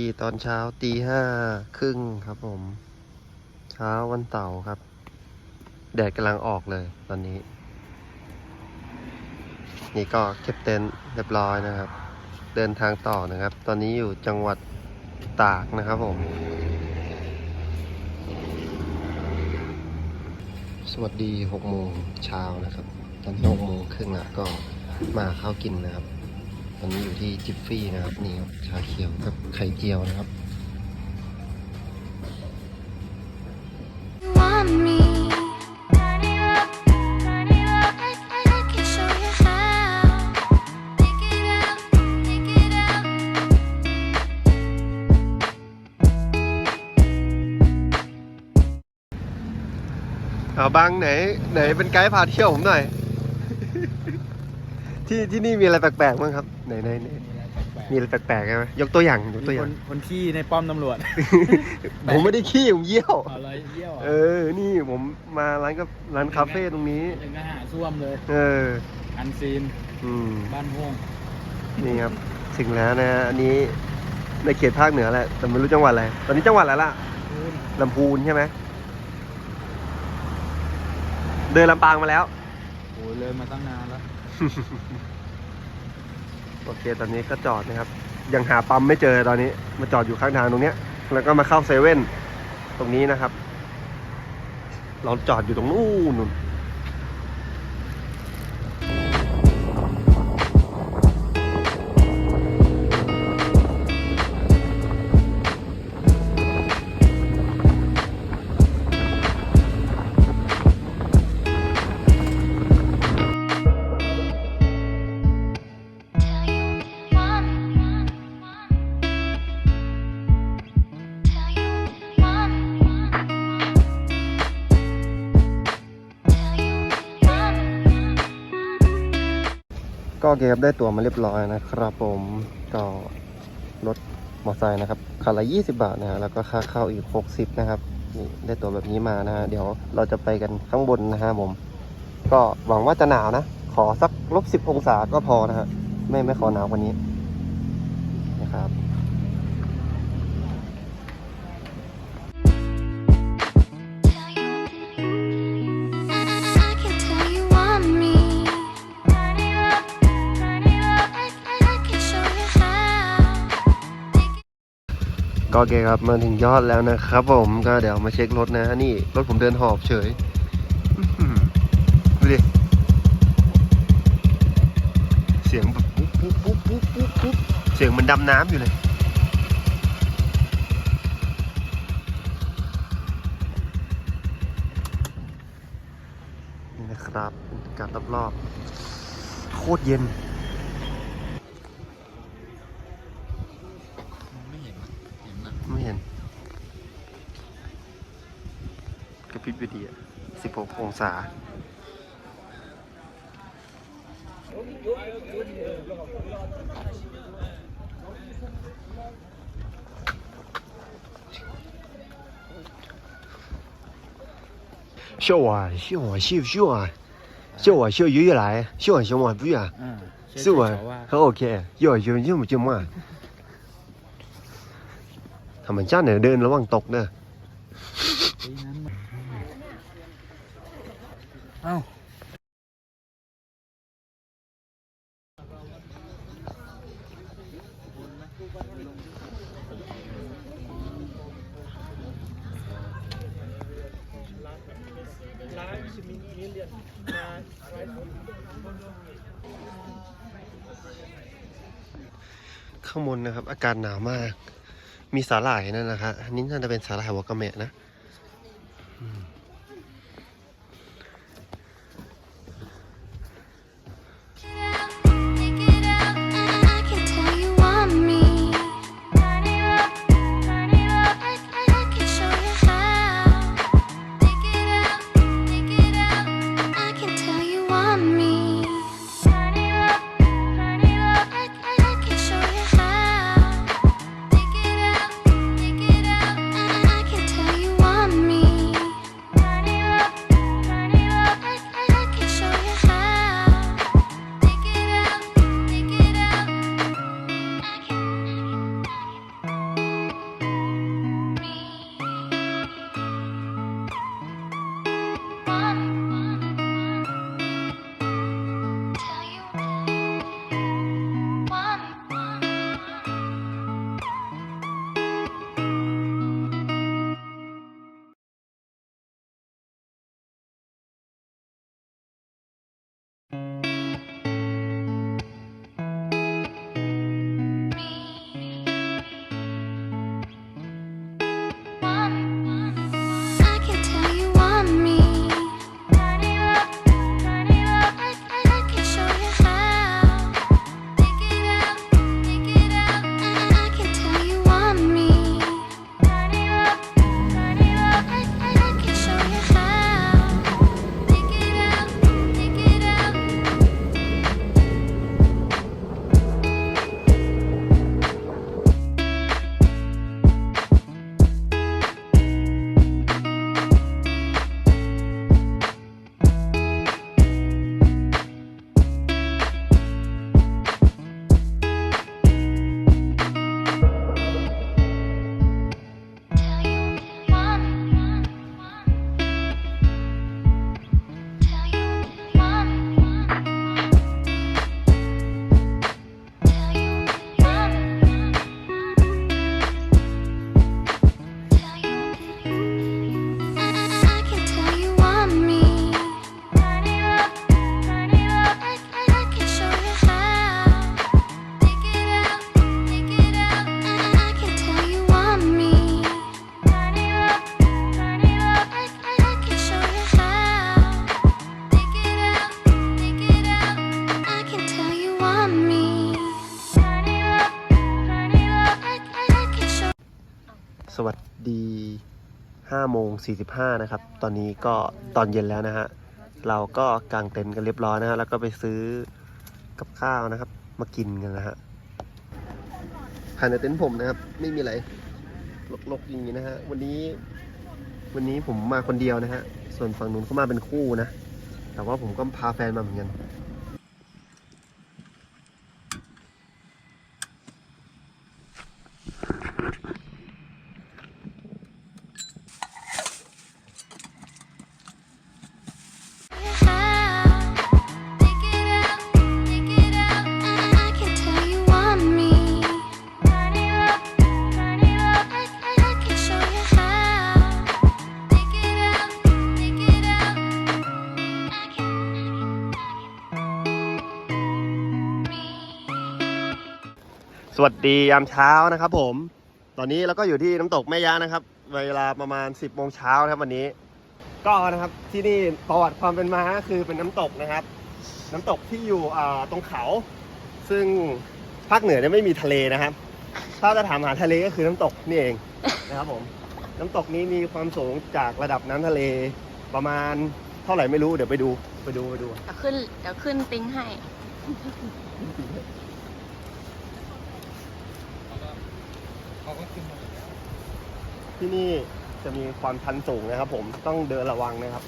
ีตอนเช้าตีห้าครึ่งครับผม เช้าวันเสาร์ครับ แดดกำลังออกเลยตอนนี้ นี่ก็เก็บเต็นท์เรียบร้อยนะครับ เดินทางต่อนะครับ ตอนนี้อยู่จังหวัดตากนะครับผม สวัสดีหกโมงเช้านะครับ ตอนนี้หกโมงครึ่งละก็มาเข้ากินนะครับ ตอนนี้อยู่ที่จิฟฟี่นะครับนี่ครับชาเขียวกับไข่เจียวนะครับ want me. Turn it up, turn it up. I, I, I can show you how. Take it out, take it out. เอาบางไหนไหนเป็นไกด์พาเที่ยวผมหน่อย ที่ที่นี่มีอะไรแปลกๆบ้างครับไหนไหนไหนมีอะไรแปลกๆไหมยกตัวอย่างยกตัวอย่างคนคนขี้ในป้อมตำรวจ ผมไม่ได้ขี้ผมเยี่ยวอะไรเยี่ยวเออ นี่ผมมาร้านก็ร้านคาเฟ่ตรงนี้ยังก็หาซ่วมเลย เออ อันซีนอืมบ้านห้วงนี่ครับถึงแล้วนะอันนี้ในเขตภาคเหนือแหละแต่ไม่รู้จังหวัดอะไรตอนนี้จังหวัดอะไรล่ะลำพูนใช่ไหมเดินลำปางมาแล้วโอ้ยเลยมาตั้งนานแล้ว โอเคตอนนี้ก็จอดนะครับ ยังหาปั๊มไม่เจอตอนนี้ มาจอดอยู่ข้างทางตรงเนี้ย แล้วก็มาเข้าเซเว่นตรงนี้นะครับ เราจอดอยู่ตรงนู้นนู่น เคครับได้ตั๋วมาเรียบร้อยนะครับผมก็รถมอเตอร์ไซค์นะครับคันละ20 บาทนะฮะแล้วก็ค่าเข้าอีก 60 นะครับนี่ได้ตั๋วแบบนี้มานะฮะเดี๋ยวเราจะไปกันข้างบนนะฮะผม ก็หวังว่าจะหนาวนะ ขอสักลบ10 องศาก็พอนะฮะไม่ไม่ขอหนาวกว่านี้นะครับ อเคครับมาถึงยอดแล้วนะครับผมก็เดี๋ยวมาเช็ครถนะนี่รถผมเดินหอบเฉยดูดิเสียงแบบปุ๊บปุ๊บปุ๊บปุ๊บปุ๊บปุ๊บเสียงมันดำน้ำอยู่เลย นี่นะครับบรรยากาศรอบๆโคตรเย็น ไม่เห็นเห็นนะ ไม่เห็นกระพริบอยู่ดีอะ16 องศา 秀啊，秀啊，秀秀啊，秀啊，秀越来，秀啊，秀啊，不啊， อ่าเช็ค 是我 เขาว่า 很 OK，秀啊，秀秀秀嘛。ทำไมจ้าเนี่ยเดินระวังตกเด้อ เ เอ้าข้างบนนะครับ อากาศหนาวมาก มีสาหร่ายนั่นนะครับอันนี้น่าจะเป็นสาหร่ายวากาเมะนะ 45 นะครับ ตอนนี้ก็ตอนเย็นแล้วนะฮะ เราก็กางเต็นท์กันเรียบร้อยนะฮะ แล้วก็ไปซื้อกับข้าวนะครับ มากินกันนะฮะภายในเต็นท์ผมนะครับ ไม่มีอะไรลกๆอย่างนี้นะฮะ วันนี้วันนี้ผมมาคนเดียวนะฮะ ส่วนฝั่งนู้นเขามาเป็นคู่นะ แต่ว่าผมก็พาแฟนมาเหมือนกัน วัสดียามเช้านะครับผม ตอนนี้เราก็อยู่ที่น้ำตกแม่ยะนะครับ เวลาประมาณ 10โมงเช้านะครับวันนี้ ก็นะครับที่นี่ประวัติความเป็นมาคือเป็นน้ำตกนะครับ น้ำตกที่อยู่ตรงเขา ซึ่งภาคเหนือเนี่ยไม่มีทะเลนะครับ ถ้าจะถามหาทะเลก็คือน้ำตกนี่เองนะครับผม น้ำตกนี้มีความสูงจากระดับน้ำทะเลประมาณเท่าไหร่ไม่รู้เดี๋ยวไปดูไปดูไปดูเดี๋ยวขึ้นเดี๋ยวขึ้นติ้งให้ เขาก็ขึ้นมา ที่นี่จะมีความชันสูงนะครับ ผมต้องเดินระวังนะครับ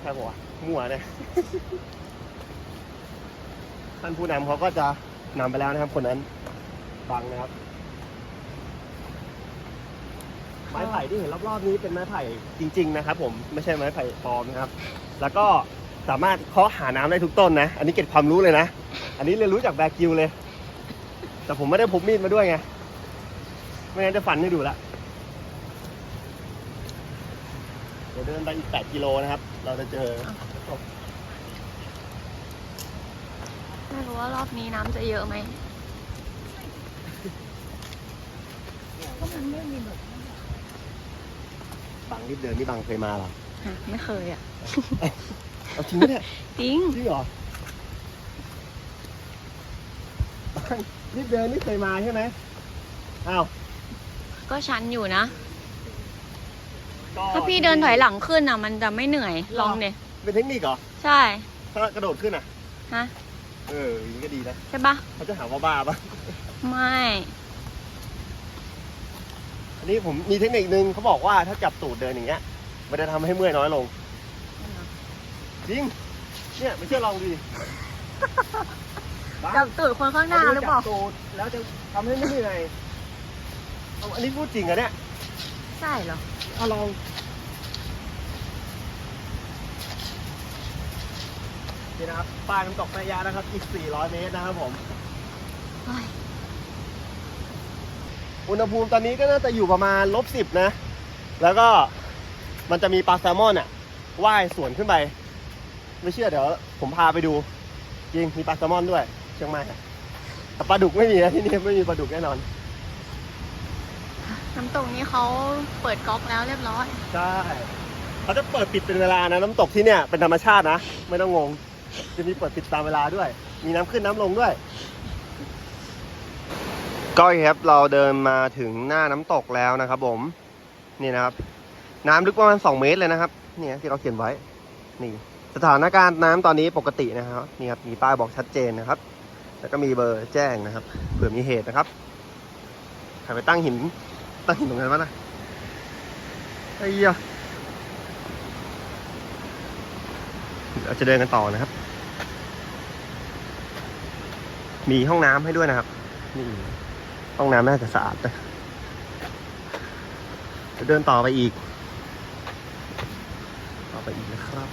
ใช่ปะวมั่วเนี่ยท่านผู้นำเขาก็จะนำไปแล้วนะครับ คนนั้นบังนะครับ ไม้ไผ่ที่เห็นรอบๆนี้เป็นไม้ไผ่จริง ๆ นะครับ ผมไม่ใช่ไม้ไผ่ปลอมนะครับ แล้วก็สามารถเคาะหาน้ำได้ทุกต้นนะ อันนี้เก็บความรู้เลยนะ อันนี้เรียนรู้จากแบกิวเลย แต่ผมไม่ได้พกมีดมาด้วยไง ไม่งั้นจะฟันให้ดูละเดี๋ยวเดินไปอีก 8 กิโลนะครับ เราจะเจอ ไม่รู้ว่ารอบนี้น้ำจะเยอะไหมบังรีบเดินนี่บังเคยมาเหรอ ฮะไม่เคยอะ เอาจริงปะเนี่ยจริง จริงเหรอบัง รีบเดินนี่เคยมาใช่ไหมอ้าวก็ชันอยู่นะก็ถ้าพี่เดินถอยหลังขึ้นอะ มันจะไม่เหนื่อยลองดิเป็นเทคนิคเหรอ ใช่ ถ้ากระโดดขึ้นอะ ฮะ เอออย่างนี้ก็ดีนะ ใช่ปะเขาจะหาว่าบ้าปะไม่ อันนี้ผมมีเทคนิคนึงเขาบอกว่าถ้าจับตูดเดินอย่างเงี้ย มันจะทำให้เมื่อยน้อยลง จริง เนี่ยไม่เชื่อลองดูดิบ้า จับตูดคนข้างหน้าหรือเปล่าจับตูดแล้วจะทำให้ไม่เหนื่อยเอาอันนี้พูดจริงเหรอะเนี่ยใช่เหรอเอาลองนี่นะครับปลายน้ำตกแม่ยานะครับ อีก 400 เมตรนะครับผมเฮ้ยอุณหภูมิตอนนี้ก็น่าจะอยู่ประมาณลบสิบนะ แล้วก็มันจะมีปลาแซลมอนอะว่ายสวนขึ้นไป ไม่เชื่อเดี๋ยวผมพาไปดู จริง มีปลาแซลมอนด้วย เชียงใหม่อะแต่ปลาดุกไม่มีนะที่นี่ไม่มีปลาดุกแน่นอน น้ำตกนี้เขาเปิดก๊อกแล้วเรียบร้อย ใช่เขาจะเปิดปิดเป็นเวลานะน้ำตกที่เนี่ยเป็นธรรมชาตินะไม่ต้องงง จะมีเปิดปิดตามเวลาด้วย มีน้ำขึ้นน้ำลงด้วย ก็ครับเราเดินมาถึงหน้าน้ำตกแล้วนะครับผม นี่นะครับ น้ำลึกประมาณ 2 เมตรเลยนะครับ เนี่ยที่เราเขียนไว้ นี่ สถานการณ์น้ำตอนนี้ปกตินะครับ นี่ครับมีป้ายบอกชัดเจนนะครับ แล้วก็มีเบอร์แจ้งนะครับเผื่อมีเหตุนะครับใครไปตั้งหินตั้งหินตรงนั้นวะนะไอ้เหี้ยเราจะเดินกันต่อนะครับ มีห้องน้ำให้ด้วยนะครับนี่ห้องน้ำน่าจะสะอาดนะจะเดินต่อไปอีก ต่อไปอีกนะครับ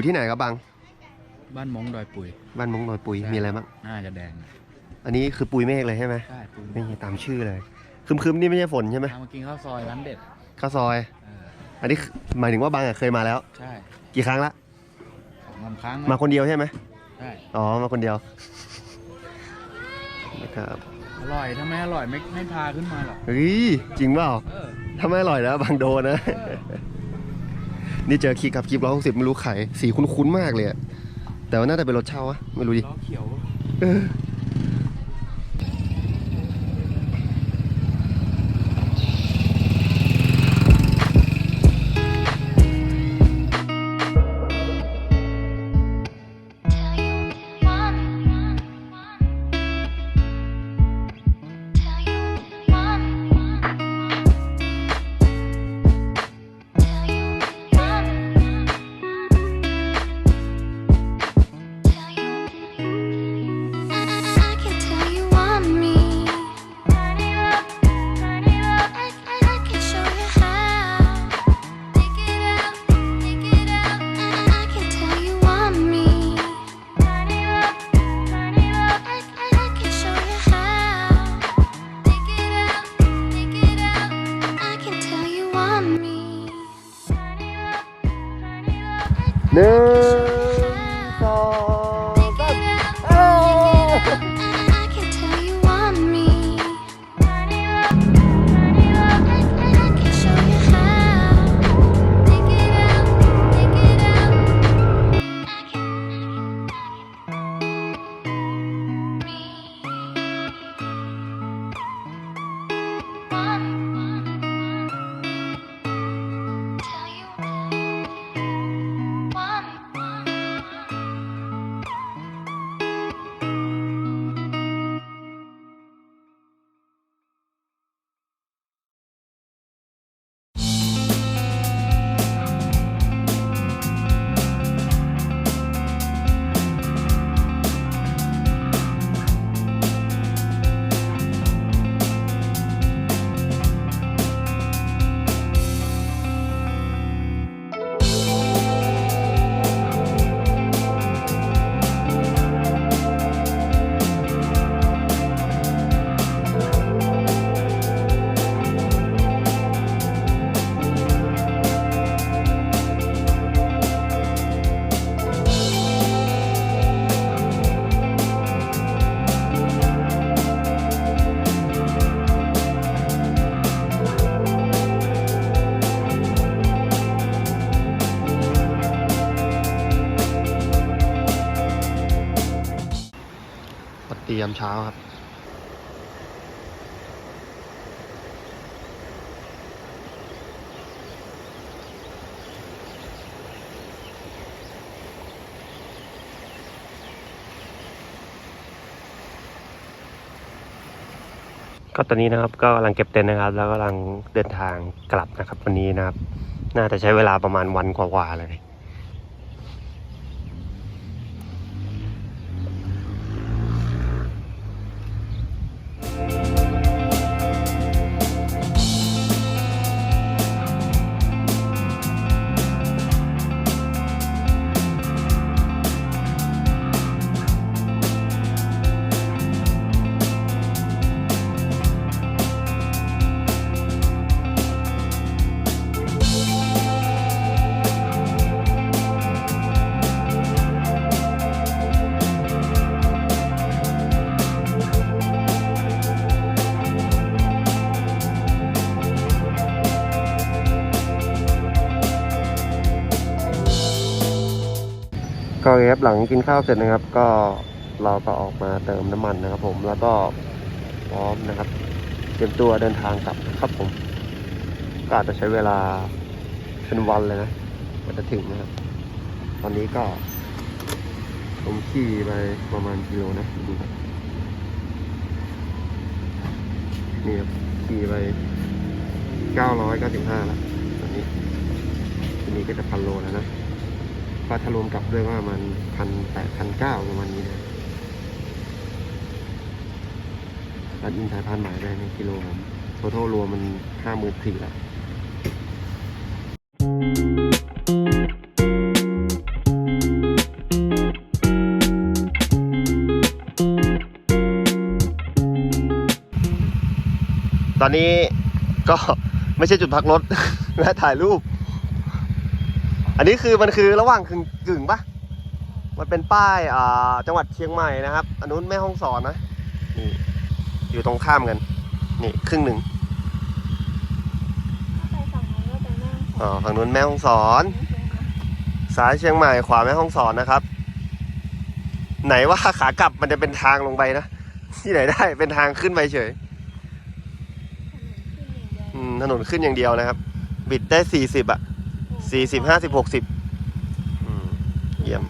อยู่ที่ไหนครับบัง บ้านมงดอยปุ๋ยบ้านมงลอยปุยมีอะไรบ้าง น่าจะแดงอันนี้คือปุยเมฆเลยใช่ไหมใช่ปุยนี่ตามชื่อเลยคึมๆนี่ไม่ใช่ฝนใช่ไหมพามากินข้าวซอยร้านเด็ดข้าวซอย เอออันนี้คือหมายถึงว่าบางอะเคยมาแล้ว ใช่กี่ครั้งละ สองลำครั้งมาคนเดียวใช่ไหมใช่อ๋อ มาคนเดียวนะครับอร่อยถ้าไม่อร่อยไม่ไม่พาขึ้นมาหรอกเฮ้ยจริงเปล่าเออถ้าไม่อร่อยนะบางโดนนะ เออ นี่เจอคลิปกับคลิปร้อยหกสิบไม่รู้ไข่สีคุ้นๆมากเลยอะแต่ว่าน่าจะเป็นรถเช่าอะไม่รู้ดิ ล้อเขียว เออ หนึ่งียมเช้าครับ ก็ตอนนี้นะครับก็กำลังเก็บเต็นท์นะครับ แล้วก็กำลังเดินทางกลับนะครับ วันนี้นะครับ น่าจะใช้เวลาประมาณวันกว่าๆเลย ก็ครับหลังกินข้าวเสร็จนะครับ ก็เราก็ออกมาเติมน้ำมันนะครับผมแล้วก็พร้อมนะครับ เตรียมตัวเดินทางกลับครับผม ก็อาจจะใช้เวลาเป็นวันเลยนะกว่าจะถึงนะครับ ตอนนี้ก็ผมขี่ไปประมาณกิโลนะดูครับนี่ครับขี่ไปเก้าร้อยเก้าสิบห้าแล้วตอนนี้ทีนี้ก็จะพันโลแล้วนะ ก็ถ้ารวมกับด้วยว่ามันพันแปดพันเก้าประมาณนี้นะรัดอินสายพันหมายได้ในกิโลครับโททรวมมันห้าหมื่นสี่ละตอนนี้ก็ไม่ใช่จุดพักรถและถ่ายรูป อันนี้คือมันคือระหว่างกึ่งกึ่งปะมันเป็นป้ายอ่าจังหวัดเชียงใหม่นะครับอันนู้นแม่ห้องสอนนะนี่อยู่ตรงข้ามกัน นี่ครึ่งหนึ่งไปฝั่งนู้นก็ไปแม่อ๋อฝั่งนู้นแม่ห้องสอน ซ้ายเชียงใหม่ขวาแม่ห้องสอนนะครับ ไหนว่าขากลับมันจะเป็นทางลงไปนะที่ไหนได้เป็นทางขึ้นไปเฉยอืมถนนขึ้นอย่างเดียวนะครับ บิดได้สี่สิบอะ สี่สิบห้าสิบหกสิบเยี่ยม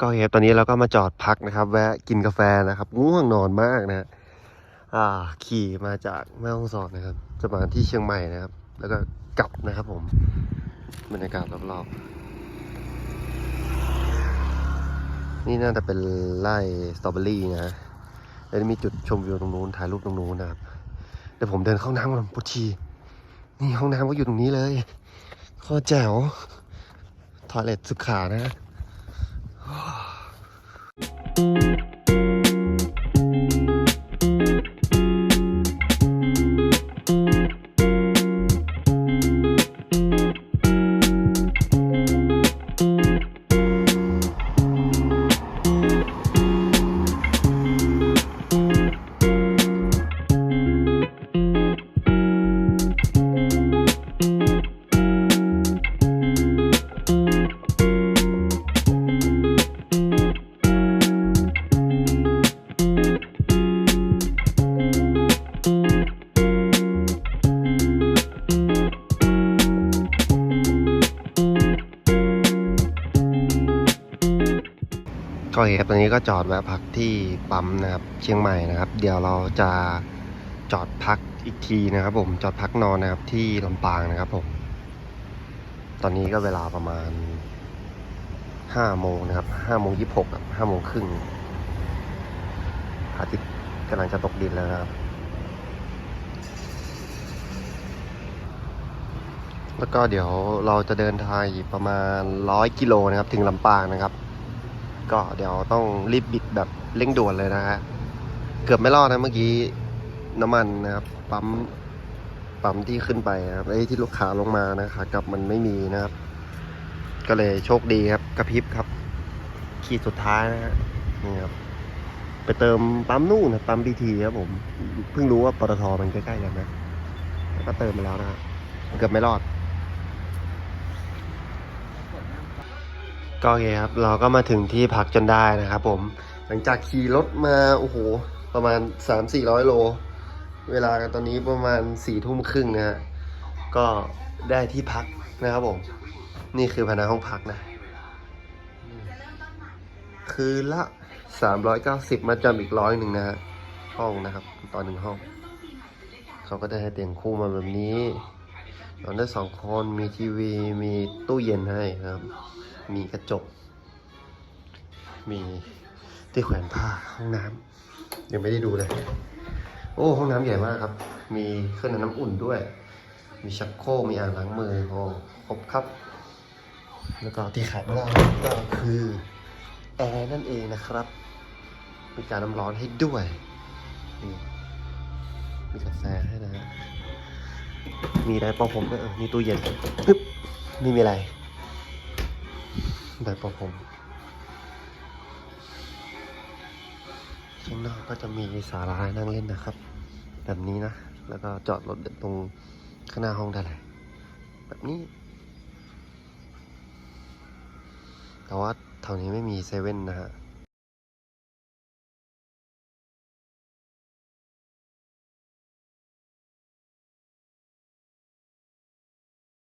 ก็เฮฟตอนนี้เราก็มาจอดพักนะครับ แวะกินกาแฟนะครับง่วงนอนมากนะอ่า ขี่มาจากแม่ฮ่องสอนนะครับ จะมาที่เชียงใหม่นะครับ แล้วก็กลับนะครับผมบรรยากาศรอบๆนี่น่าจะเป็นไร่สตรอเบอรี่นะแล้วมีจุดชมวิวตรงนู้นถ่ายรูปตรงนู้นนะครับเดี๋ยวผมเดินเข้าน้ำก่อนปวดฉี่นี่ห้องน้ำก็อยู่ตรงนี้เลยโคตรแจ๋วทอยเล็ตสุขานะก็โครับตอนนี้ก็จอดแวะพักที่ปั๊มนะครับเชียงใหม่นะครับ เดี๋ยวเราจะจอดพักอีกทีนะครับผมจอดพักนอนนะครับที่ลำปางนะครับผม ตอนนี้ก็เวลาประมาณห้าโมงนะครับห้าโมงยี่สิบหกห้าโมงครึ่งอาทิตย์กำลังจะตกดินแล้วนะครับ แล้วก็เดี๋ยวเราจะเดินทางประมาณร้อยกิโลนะครับ ถึงลำปางนะครับ ก็เดี๋ยวต้องรีบบิดแบบเร่งด่วนเลยนะฮะเกือบไม่รอดนะเมื่อกี้น้ำมันนะครับปั๊มปั๊มที่ขึ้นไปนะครับไอ้ที่ลูกค้าลงมานะขากลับมันไม่มีนะครับ ก็เลยโชคดีครับกระพริบครับ ขีดสุดท้ายนะฮะนี่ครับไปเติมปั๊มนู่นนะปั๊มบีทีครับผมเพิ่งรู้ว่าปตทมันใกล้ๆกันนะแล้วก็เติมไปแล้วนะฮะเกือบไม่รอด ก็โอเคครับ เราก็มาถึงที่พักจนได้นะครับผม หลังจากขี่รถมา โอ้โห ประมาณ 3-400 โล เวลาตอนนี้ประมาณ4ทุ่มครึ่งนะฮะ ก็ได้ที่พักนะครับผม นี่คือภายในห้องพักนะ คืนละ 390 มาจำอีกร้อยหนึ่งนะฮะ ห้องนะครับ ตอนหนึ่งห้อง เขาก็ได้ให้เตียงคู่มาแบบนี้นอนได้สองคน มีทีวี มีตู้เย็นให้ครับ มีกระจก มีที่แขวนผ้าห้องน้ำยังไม่ได้ดูเลย โอ้ห้องน้ำใหญ่มากครับ มีเครื่องน้ำอุ่นด้วย มีชักโครกมีอ่างล้างมือโอ้ครบครับ แล้วก็ที่ขาดไม่ได้ก็คือแอร์นั่นเองนะครับ มีการน้ำร้อนให้ด้วยนี่มีกาแฟให้นะฮะมีไดร์เป่าผมด้วยมีตู้เย็นปึ๊บไม่มีอะไร แบบผมข้างนอกก็จะมีศาลานั่งเล่นนะครับ แบบนี้นะ แล้วก็จอดรถตรงข้างหน้าห้องได้เลยแบบนี้ แต่ว่าแถวนี้ไม่มีเซเว่นนะฮะ